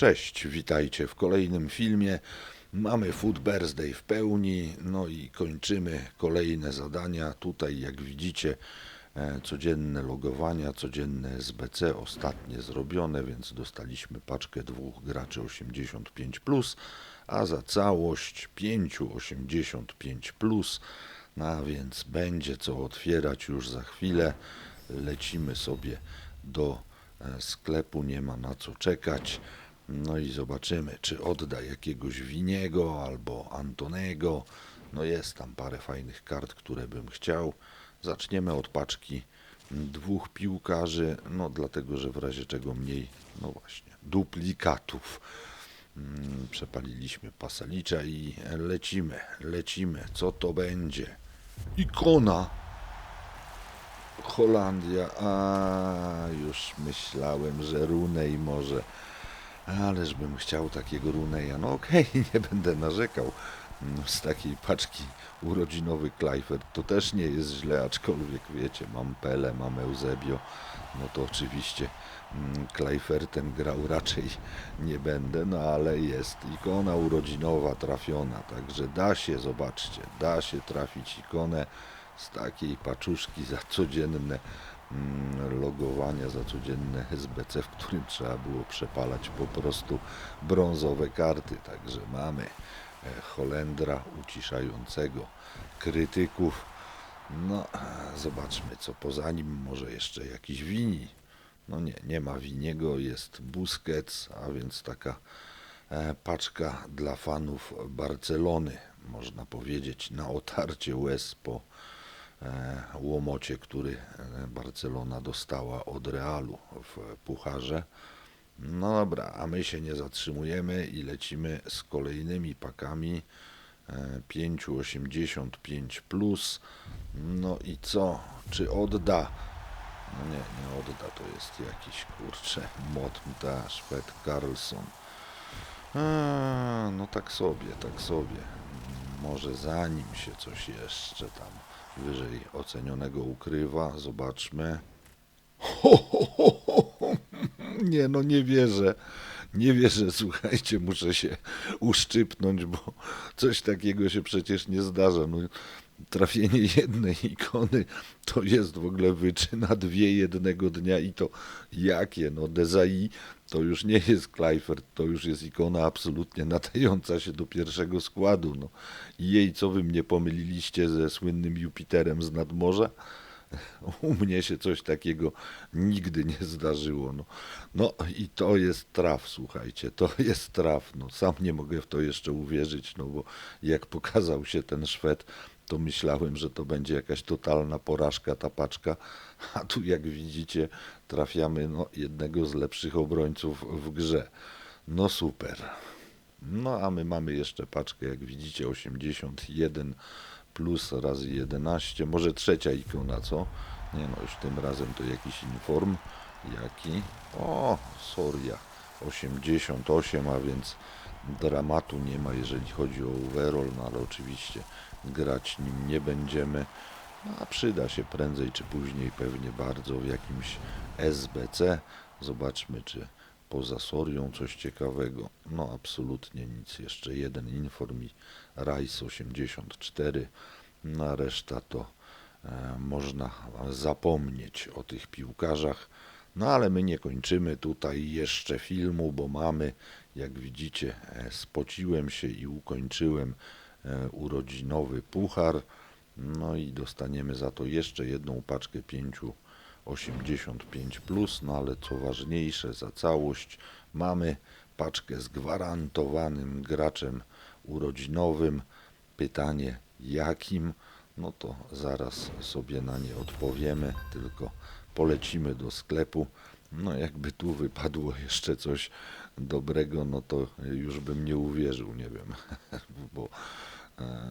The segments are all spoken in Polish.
Cześć, witajcie w kolejnym filmie. Mamy Food Birthday w pełni, no i kończymy kolejne zadania. Tutaj, jak widzicie, e, codzienne logowania, codzienne SBC, ostatnie zrobione, więc dostaliśmy paczkę dwóch graczy 85+, a za całość 5 85+, no a więc będzie co otwierać już za chwilę. Lecimy sobie do e, sklepu, nie ma na co czekać. No i zobaczymy, czy odda jakiegoś Winiego albo Antonego. No jest tam parę fajnych kart, które bym chciał. Zaczniemy od paczki dwóch piłkarzy, no dlatego, że w razie czego mniej, no właśnie, duplikatów. Mm, Przepaliliśmy pasalicza i lecimy, lecimy. Co to będzie? Ikona! Holandia, a już myślałem, że Runej może. Ależ bym chciał takiego Runeja. No okej, nie będę narzekał. Mm, Z takiej paczki urodzinowy Kleifert to też nie jest źle, aczkolwiek wiecie, mam Pele, mam Eusebio, no to oczywiście mm, Kleifertem grał raczej nie będę, no ale jest ikona urodzinowa trafiona, także da się, zobaczcie, da się trafić ikonę z takiej paczuszki za codzienne logowania, za codzienne SBC, w którym trzeba było przepalać po prostu brązowe karty. Także mamy e, Holendra uciszającego krytyków. No, zobaczmy co poza nim, może jeszcze jakiś Wini. No nie, nie ma Winiego, jest Busquets, a więc taka e, paczka dla fanów Barcelony, można powiedzieć, na otarcie łez po łomocie, który e, Barcelona dostała od Realu w pucharze. No dobra, a my się nie zatrzymujemy i lecimy z kolejnymi pakami e, 5,85 plus. No i co? Czy odda? No nie, nie odda, to jest jakiś kurczę mod, ta Szwed Carlson. No tak sobie, tak sobie. Może zanim się coś jeszcze tam wyżej ocenionego ukrywa, zobaczmy. Ho, ho, ho, ho. Nie, no nie wierzę. Nie wierzę, słuchajcie, muszę się uszczypnąć, bo coś takiego się przecież nie zdarza. No, trafienie jednej ikony to jest w ogóle wyczyn na dwie jednego dnia i to jakie? No Dezai to już nie jest Kleifert, to już jest ikona absolutnie nadająca się do pierwszego składu. No. I jej, co wy mnie pomyliliście ze słynnym Jupiterem z nadmorza? U mnie się coś takiego nigdy nie zdarzyło. No, no i to jest traf, słuchajcie, to jest traf. No, sam nie mogę w to jeszcze uwierzyć, no bo jak pokazał się ten Szwed, to myślałem, że to będzie jakaś totalna porażka ta paczka, a tu jak widzicie trafiamy no, jednego z lepszych obrońców w grze. No super. No a my mamy jeszcze paczkę, jak widzicie, 81 plus razy 11, może trzecia ikona, co? Nie no, już tym razem to jakiś inform. Jaki? O, Soria. 88, a więc dramatu nie ma, jeżeli chodzi o overall, no ale oczywiście grać nim nie będziemy. No, a przyda się prędzej czy później pewnie bardzo w jakimś SBC. Zobaczmy, czy poza Sorią coś ciekawego. No absolutnie nic. Jeszcze jeden inform i Rice 84. Na reszta to e, można zapomnieć o tych piłkarzach. No ale my nie kończymy tutaj jeszcze filmu, bo mamy, jak widzicie, e, spociłem się i ukończyłem urodzinowy puchar. No i dostaniemy za to jeszcze jedną paczkę 5,85 plus, no ale co ważniejsze, za całość mamy paczkę z gwarantowanym graczem urodzinowym. Pytanie jakim? No to zaraz sobie na nie odpowiemy, tylko polecimy do sklepu. No jakby tu wypadło jeszcze coś dobrego, no to już bym nie uwierzył, nie wiem, bo e,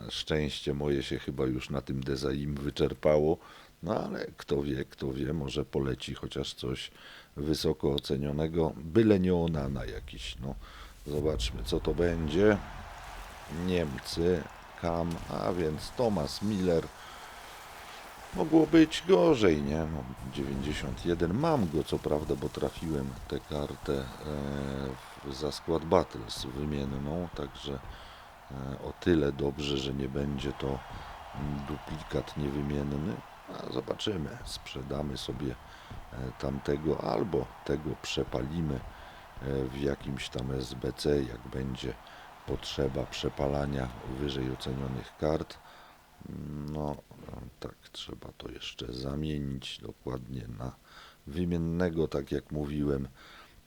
szczęście moje się chyba już na tym dezaim wyczerpało. No ale kto wie, kto wie, może poleci chociaż coś wysoko ocenionego, byle nie Onana jakiś. No zobaczmy co to będzie. Niemcy, Kam, a więc Thomas Miller. Mogło być gorzej, nie? No, 91. Mam go co prawda, bo trafiłem tę kartę e, za skład Battles wymienną, także o tyle dobrze, że nie będzie to mm, duplikat niewymienny. A zobaczymy, sprzedamy sobie e, tamtego albo tego przepalimy e, w jakimś tam SBC, jak będzie potrzeba przepalania wyżej ocenionych kart. No, tak, trzeba to jeszcze zamienić dokładnie na wymiennego, tak jak mówiłem.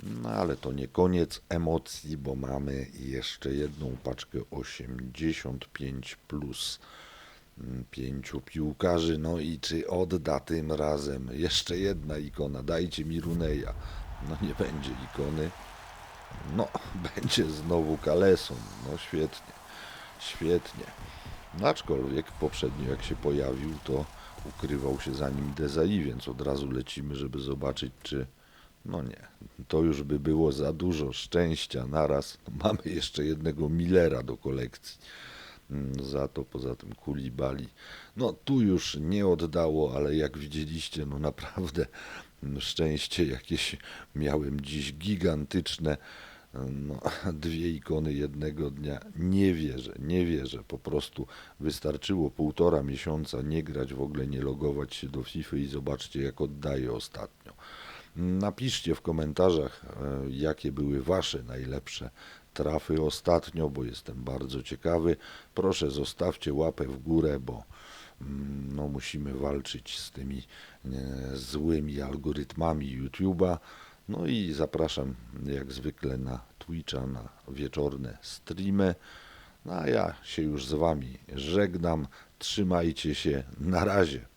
No, ale to nie koniec emocji, bo mamy jeszcze jedną paczkę 85 plus mm, pięciu piłkarzy. No i czy odda tym razem jeszcze jedna ikona? Dajcie mi Runeja. No nie będzie ikony. No, będzie znowu Kaleson. No świetnie, świetnie. No, aczkolwiek poprzednio jak się pojawił, to ukrywał się za nim Dezai, więc od razu lecimy, żeby zobaczyć, czy... No nie, to już by było za dużo szczęścia naraz. Mamy jeszcze jednego Millera do kolekcji. Mm, Za to poza tym Kulibali. No tu już nie oddało, ale jak widzieliście, no naprawdę mm, szczęście jakieś miałem dziś gigantyczne. No, dwie ikony jednego dnia. Nie wierzę, nie wierzę. Po prostu wystarczyło półtora miesiąca nie grać, w ogóle nie logować się do FIFA i zobaczcie, jak oddaję ostatnio. Napiszcie w komentarzach, e, jakie były Wasze najlepsze trafy ostatnio, bo jestem bardzo ciekawy. Proszę, zostawcie łapę w górę, bo mm, no, musimy walczyć z tymi e, złymi algorytmami YouTube'a. No i zapraszam jak zwykle na Twitcha, na wieczorne streamy. No a ja się już z Wami żegnam. Trzymajcie się. Na razie.